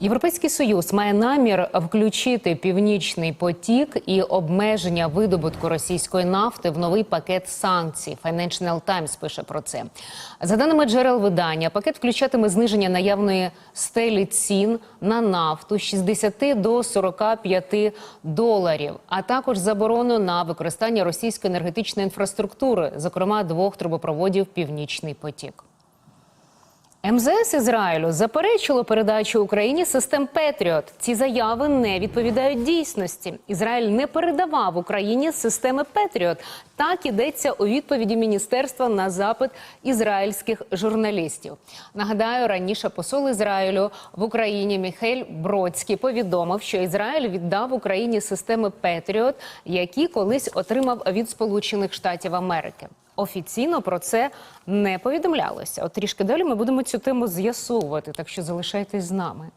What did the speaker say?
Європейський союз має намір включити північний потік і обмеження видобутку російської нафти в новий пакет санкцій. Financial Times пише про це. За даними джерел видання, пакет включатиме зниження наявної стелі цін на нафту з 60 до 45 доларів, а також заборону на використання російської енергетичної інфраструктури, зокрема двох трубопроводів Північний потік. МЗС Ізраїлю заперечило передачу Україні систем Петріот. Ці заяви не відповідають дійсності. Ізраїль не передавав Україні системи Петріот. Так ідеться у відповіді міністерства на запит ізраїльських журналістів. Нагадаю, раніше посол Ізраїлю в Україні Міхель Бродський повідомив, що Ізраїль віддав Україні системи Петріот, які колись отримав від Сполучених Штатів Америки. Офіційно про це не повідомлялося. От трішки далі ми будемо цю тему з'ясовувати, так що залишайтесь з нами.